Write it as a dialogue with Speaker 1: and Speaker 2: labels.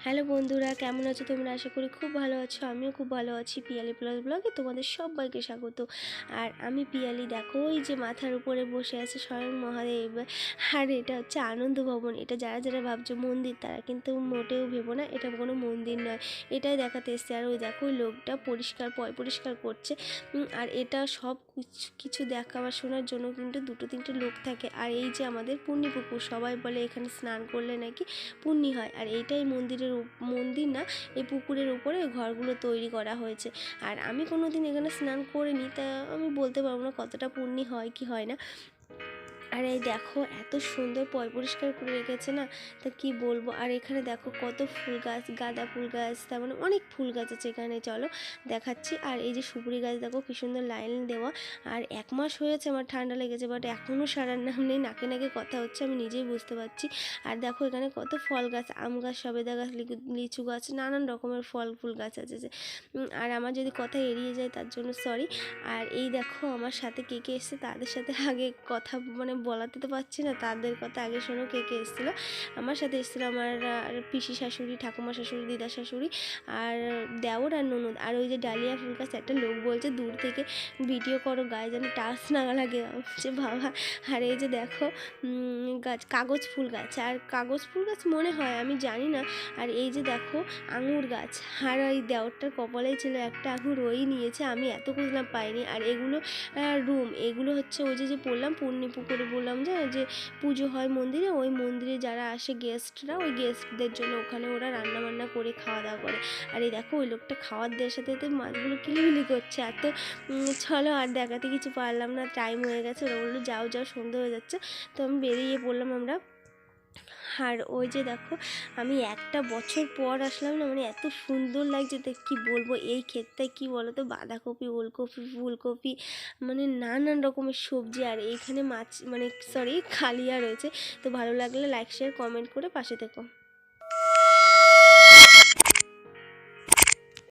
Speaker 1: Hello বন্ধুরা, কেমন আছো তোমরা? আশা করি খুব ভালো আছো। আমিও খুব ভালো আছি পিয়ালি প্লাস ব্লগে তোমাদের সবাইকে স্বাগত। আর আমি পিয়ালি, দেখো, ওই যে মাথার উপরে বসে আছে স্বয়ং মহাদেব। আর এটা হচ্ছে আনন্দ ভবন। এটা যারা যারা ভাবছ মন্দির, তারা কিন্তু মোটেও ভেবো না, এটা কোনো মন্দির নয়। এটাই দেখাতে এসছে। আর ওই দেখো, ওই লোকটা পরিষ্কার, পয় পরিষ্কার করছে। আর এটা সব কিছু- দেখা বা শোনার জন্য কিন্তু দুটো তিনটে লোক থাকে। আর এই যে আমাদের পুণ্যি পুকুর সবাই বলে এখানে স্নান করলে নাকি পুণ্যি হয়। আর এইটাই মন্দিরের উপ- মন্দির না, এই পুকুরের উপরে ঘরগুলো তৈরি করা হয়েছে। আর আমি কোনো দিন এখানে স্নান করিনি, তা আমি বলতে পারব না কতটা পুণ্যি হয় কি হয় না। আর এই দেখো, এত সুন্দর পয় পরিষ্কার করে রেখেছে না? তা কি বলব? আর এখানে দেখো কত ফুল গাছ, গাঁদা ফুল গাছ, তার মানে অনেক ফুল গাছ আছে এখানে, চলো দেখাচ্ছি। আর এই যে সুপুরি গাছ, দেখো কি সুন্দর লাইন দেওয়া। আর এক মাস হয়েছে আমার ঠান্ডা লেগেছে বাট এখনও সারার নাম নেই। নাকে নাকে কথা হচ্ছে, আমি নিজেই বুঝতে পারছি। আর দেখো এখানে কত ফল গাছ, আম গাছ, সবেদা গাছ, লিচু গাছ, নানান রকমের ফল ফুল গাছ আছে, যে আর আমার যদি কথা এড়িয়ে যায়, তার জন্য সরি আর এই দেখো আমার সাথে কে কে এসছে, তাদের সাথে আগে কথা মানে বলাতে তো পারছি না, তাদের কথা আগে শোনো, কে কে এসেছিল? আমার সাথে এসেছিল আমার পিসি শাশুড়ি, ঠাকুমা শাশুড়ি, দিদা শাশুড়ি আর দেওর আর ননদ। আর ওই যে ডালিয়া ফুল গাছ একটা লোক বলছে, দূর থেকে ভিডিও করো, গায়ে যেন টাচ না লাগে। বলছি, বাবা, আর এই যে দেখো গাছ, কাগজ ফুল গাছ আর কাগজ ফুল গাছ মনে হয়, আমি জানি না। আর এই যে দেখো, আঙুর গাছ। আর ওই দেওরটার কপালেই ছিল একটা আঙুর, ওই নিয়েছে, আমি এত খুঁজলাম পাইনি। আর এগুলো রুম, এগুলো হচ্ছে ওই যে যে বললাম পূর্ণি পুকুরে বললাম যে যে পুজো হয় মন্দিরে, ওই মন্দিরে যারা আসে গেস্টরা ওই গেস্টদের জন্য ওখানে ওরা রান্না বান্না করে খাওয়া দাওয়া করে। আর এই দেখো, ওই লোকটা খাওয়ার দেওয়ার সাথে সাথে মাছগুলো কিলিবিলি করছে। এত চলো আর দেখাতে কিছু পারলাম না টাইম হয়ে গেছে। ওরা বলল, যাও যাও, সন্ধে হয়ে যাচ্ছে। তো আমি বেরিয়ে পড়লাম আমরা। আর ওই যে দেখো, আমি একটা বছর পর আসলাম না মানে এত সুন্দর লাগছে তো, কী বলব? এই ক্ষেত্রে কী বলো তো বাঁধাকপি, ওলকপি, ফুলকপি মানে নানান রকমের সবজি আর এইখানে মাছ মানে সরি খালিয়া রয়েছে। তো ভালো লাগলে লাইক শেয়ার কমেন্ট করে পাশে থেকো।